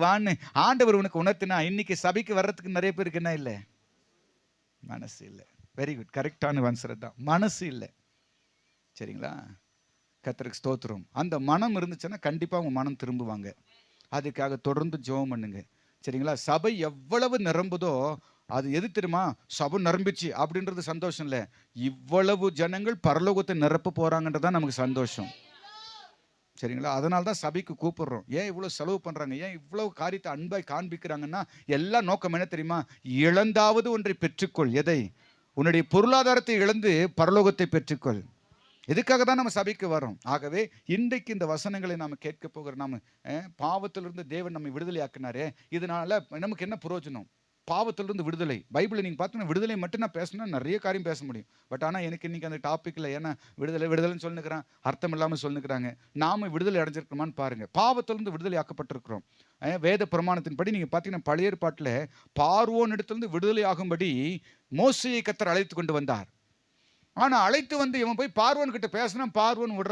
வான்னு ஆண்டவர் உனக்கு உணர்த்தினா இன்னைக்கு சபைக்கு வர்றதுக்கு நிறைய பேருக்கு என்ன இல்லை? மனசு இல்லை. வெரி குட் கரெக்டான ஆன்சர் தான். மனசு இல்லை. சரிங்களா? கத்தருக்கு ஸ்தோத்திரம். அந்த மனம் இருந்துச்சுன்னா கண்டிப்பாக அவங்க மனம் திரும்புவாங்க. அதுக்காக தொடர்ந்து ஜெபம் பண்ணுங்க. சரிங்களா? சபை எவ்வளவு நிரம்புதோ அது எது தெரியுமா? சபை நிரம்பிச்சு அப்படின்றது சந்தோஷம் இல்லை. இவ்வளவு ஜனங்கள் பரலோகத்தை நிரப்ப போகிறாங்கன்றது தான் நமக்கு சந்தோஷம். சரிங்களா? அதனால தான் சபைக்கு கூப்பிடுறோம். ஏன் இவ்வளோ செலவு பண்ணுறாங்க ஏன் இவ்வளோ காரியத்தை அன்பாய் காண்பிக்கிறாங்கன்னா எல்லா நோக்கம் என்ன தெரியுமா? இழந்தாவது ஒன்றை பெற்றுக்கொள். எதை? உன்னுடைய பொருளாதாரத்தை இழந்து பரலோகத்தை பெற்றுக்கொள். எதுக்காக தான் நம்ம சபைக்கு வரோம் ஆகவே இன்றைக்கு இந்த வசனங்களை நாம் கேட்க போகிற நாம பாவத்திலிருந்து தேவன் நம்மை விடுதலையாக்குனாரே. இதனால நமக்கு என்ன பிரயோஜனம் பாவத்திலிருந்து விடுதலை. பைபிளை நீங்கள் பார்த்தீங்கன்னா விடுதலை மட்டும் நான் பேசினா நிறைய காரியம் பேச முடியும். பட் ஆனால் எனக்கு இன்றைக்கி அந்த டாப்பிக்கில் ஏன்னா விடுதலை விடுதலைன்னு சொல்லுங்கிறான் அர்த்தம் இல்லாமல் சொல்லுங்கிறாங்க நாம் விடுதலை அடைஞ்சிருக்கிறோமான்னு பாருங்க. பாவத்திலிருந்து விடுதலை ஆக்கப்பட்டிருக்கிறோம். வேத பிரமாணத்தின்படி நீங்கள் பார்த்தீங்கன்னா பழைய ஏற்பாட்டில் பார்வோன் இடத்துலேருந்து விடுதலை ஆகும்படி மோசையை கத்தர் அழைத்து கொண்டு வந்தார். ஆனால் அழைத்து வந்து இவன் போய் பார்வோன்கிட்ட பேசினா பார்வோன் விடுற